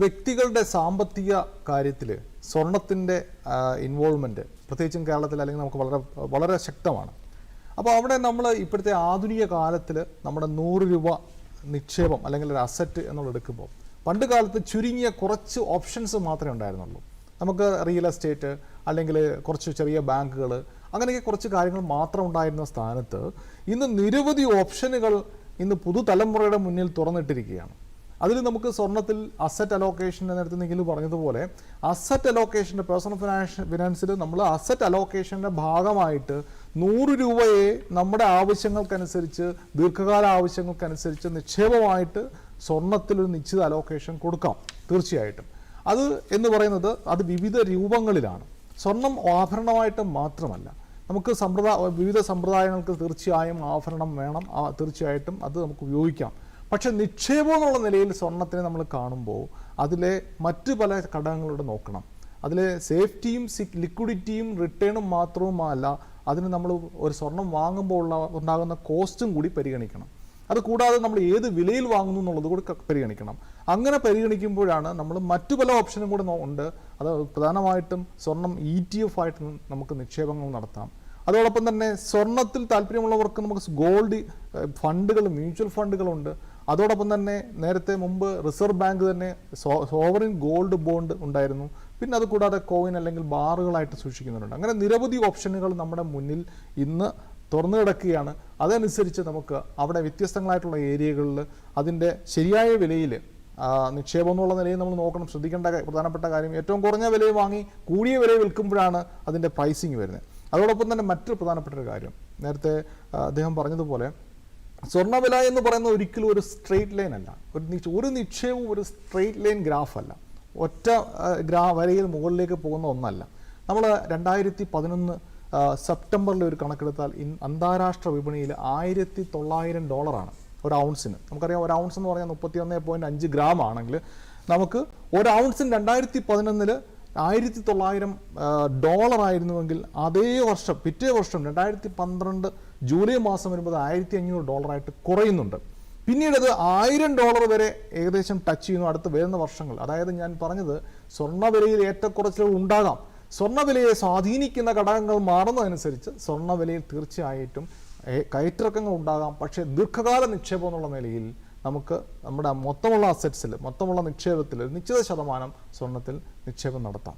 വ്യക്തികളുടെ സാമ്പത്തിക കാര്യത്തിൽ സ്വർണത്തിന്റെ ഇൻവോൾവ്മെന്റ് പ്രത്യേകിച്ചും കേരളത്തിൽ അല്ലെങ്കിൽ നമുക്ക് വളരെ വളരെ ശക്തമാണ്. അപ്പോൾ അവിടെ നമ്മൾ ഇപ്പോഴത്തെ ആധുനിക കാലത്തിൽ നമ്മുടെ നൂറ് രൂപ നിക്ഷേപം അല്ലെങ്കിൽ ഒരു അസറ്റ് എന്നുള്ളത് എടുക്കുമ്പോൾ പണ്ട് കാലത്ത് ചുരുങ്ങിയ കുറച്ച് ഓപ്ഷൻസ് മാത്രമേ ഉണ്ടായിരുന്നുള്ളൂ. നമുക്ക് റിയൽ എസ്റ്റേറ്റ് അല്ലെങ്കിൽ കുറച്ച് ചെറിയ ബാങ്കുകൾ അങ്ങനെയൊക്കെ കുറച്ച് കാര്യങ്ങൾ മാത്രം ഉണ്ടായിരുന്ന സ്ഥാനത്ത് ഇന്ന് നിരവധി ഓപ്ഷനുകൾ ഇന്ന് പുതുതലമുറയുടെ മുന്നിൽ തുറന്നിട്ടിരിക്കുകയാണ്. അതിൽ നമുക്ക് സ്വർണത്തിൽ അസറ്റ് അലോക്കേഷൻ നേരത്തെ നിങ്ങൾ പറഞ്ഞതുപോലെ അസറ്റ് അലോക്കേഷന്റെ പേഴ്സണൽ ഫിനാൻസ് ഫിനാൻസിൽ നമ്മൾ അസറ്റ് അലോക്കേഷന്റെ ഭാഗമായിട്ട് നൂറ് രൂപയെ നമ്മുടെ ആവശ്യങ്ങൾക്കനുസരിച്ച് ദീർഘകാല ആവശ്യങ്ങൾക്കനുസരിച്ച് നിക്ഷേപമായിട്ട് സ്വർണത്തിൽ ഒരു നിശ്ചിത അലോക്കേഷൻ കൊടുക്കാം തീർച്ചയായിട്ടും. അത് എന്ന് പറയുന്നത് അത് വിവിധ രൂപങ്ങളിലാണ്. സ്വർണം ആഭരണമായിട്ട് മാത്രമല്ല. നമുക്ക് സമ്പ്രദായ വിവിധ സമ്പ്രദായങ്ങൾക്ക് തീർച്ചയായും ആഭരണം വേണം തീർച്ചയായിട്ടും അത് നമുക്ക് ഉപയോഗിക്കാം. പക്ഷെ നിക്ഷേപം എന്നുള്ള നിലയിൽ സ്വർണത്തിനെ നമ്മൾ കാണുമ്പോൾ അതിലെ മറ്റ് പല ഘടകങ്ങളോട് നോക്കണം. അതിലെ സേഫ്റ്റിയും ലിക്വിഡിറ്റിയും റിട്ടേണും മാത്രവുമല്ല അതിന് നമ്മൾ ഒരു സ്വർണം വാങ്ങുമ്പോൾ ഉള്ള ഉണ്ടാകുന്ന കോസ്റ്റും കൂടി പരിഗണിക്കണം. അത് കൂടാതെ നമ്മൾ ഏത് വിലയിൽ വാങ്ങുന്നു എന്നുള്ളത് കൂടി പരിഗണിക്കണം. അങ്ങനെ പരിഗണിക്കുമ്പോഴാണ് നമ്മൾ മറ്റു പല ഓപ്ഷനും കൂടെ ഉണ്ട്. അത് പ്രധാനമായിട്ടും സ്വർണം ഇ ടി എഫ് ആയിട്ട് നമുക്ക് നിക്ഷേപങ്ങൾ നടത്താം. അതോടൊപ്പം തന്നെ സ്വർണത്തിൽ താല്പര്യമുള്ളവർക്ക് നമുക്ക് ഗോൾഡ് ഫണ്ടുകൾ മ്യൂച്വൽ ഫണ്ടുകളുണ്ട്. അതോടൊപ്പം തന്നെ നേരത്തെ മുമ്പ് റിസർവ് ബാങ്ക് തന്നെ സോവറിൻ ഗോൾഡ് ബോണ്ട് ഉണ്ടായിരുന്നു. പിന്നെ അത് കൂടാതെ കോയിൻ അല്ലെങ്കിൽ ബാറുകളായിട്ട് സൂക്ഷിക്കുന്നുണ്ട്. അങ്ങനെ നിരവധി ഓപ്ഷനുകൾ നമ്മുടെ മുന്നിൽ ഇന്ന് തുറന്നു കിടക്കുകയാണ്. അതനുസരിച്ച് നമുക്ക് അവിടെ വ്യത്യസ്തങ്ങളായിട്ടുള്ള ഏരിയകളിൽ അതിന്റെ ശരിയായ വിലയിൽ നിക്ഷേപം എന്നുള്ള നിലയിൽ നമ്മൾ നോക്കണം. ശ്രദ്ധിക്കേണ്ട പ്രധാനപ്പെട്ട കാര്യം ഏറ്റവും കുറഞ്ഞ വിലയിൽ വാങ്ങി കൂടിയ വിലയിൽ വിൽക്കുമ്പോഴാണ് അതിന്റെ പ്രൈസിങ് വരുന്നത്. അതോടൊപ്പം തന്നെ മറ്റൊരു പ്രധാനപ്പെട്ട ഒരു കാര്യം. നേരത്തെ അദ്ദേഹം പറഞ്ഞതുപോലെ സ്വർണവില എന്ന് പറയുന്നത് ഒരിക്കലും ഒരു സ്ട്രെയിറ്റ് ലൈൻ അല്ല. ഒരു ഒരു നിക്ഷേപവും ഒരു സ്ട്രെയിറ്റ് ലൈൻ ഗ്രാഫ് അല്ല. ഒറ്റ ഗ്രാ വരയിൽ മുകളിലേക്ക് പോകുന്ന ഒന്നല്ല. നമ്മൾ രണ്ടായിരത്തി പതിനൊന്ന് സെപ്റ്റംബറിൽ ഒരു കണക്കെടുത്താൽ ഇൻ അന്താരാഷ്ട്ര വിപണിയിൽ ആയിരത്തി തൊള്ളായിരം ഡോളറാണ് ഒരു ഔൺസിന് നമുക്കറിയാം ഒരു ഔൺസ് എന്ന് പറഞ്ഞാൽ മുപ്പത്തി ഒന്ന് പോയിന്റ് അഞ്ച് ഗ്രാം ആണെങ്കിൽ നമുക്ക് ഒരു ഔൺസിന് രണ്ടായിരത്തി പതിനൊന്നിൽ ആയിരത്തി തൊള്ളായിരം ഡോളർ ആയിരുന്നുവെങ്കിൽ അതേ വർഷം പിറ്റേ വർഷം രണ്ടായിരത്തി പന്ത്രണ്ട് ജൂലൈ മാസം വരുമ്പോൾ ആയിരത്തി അഞ്ഞൂറ് ഡോളറായിട്ട് കുറയുന്നുണ്ട്. പിന്നീട് അത് ആയിരം ഡോളർ വരെ ഏകദേശം ടച്ച് ചെയ്യുന്നു അടുത്ത് വരുന്ന വർഷങ്ങൾ. അതായത് ഞാൻ പറഞ്ഞത് സ്വർണവിലയിൽ ഏറ്റക്കുറച്ചിലുകൾ ഉണ്ടാകാം. സ്വർണവിലയെ സ്വാധീനിക്കുന്ന ഘടകങ്ങൾ മാറുന്നതനുസരിച്ച് സ്വർണവിലയിൽ തീർച്ചയായിട്ടും കയറ്റിറക്കങ്ങൾ ഉണ്ടാകാം. പക്ഷേ ദീർഘകാല നിക്ഷേപം എന്നുള്ള നിലയിൽ നമുക്ക് നമ്മുടെ മൊത്തമുള്ള അസറ്റ്സിൽ മൊത്തമുള്ള നിക്ഷേപത്തിൽ ഒരു നിശ്ചിത ശതമാനം സ്വർണത്തിൽ നിക്ഷേപം നടത്താം.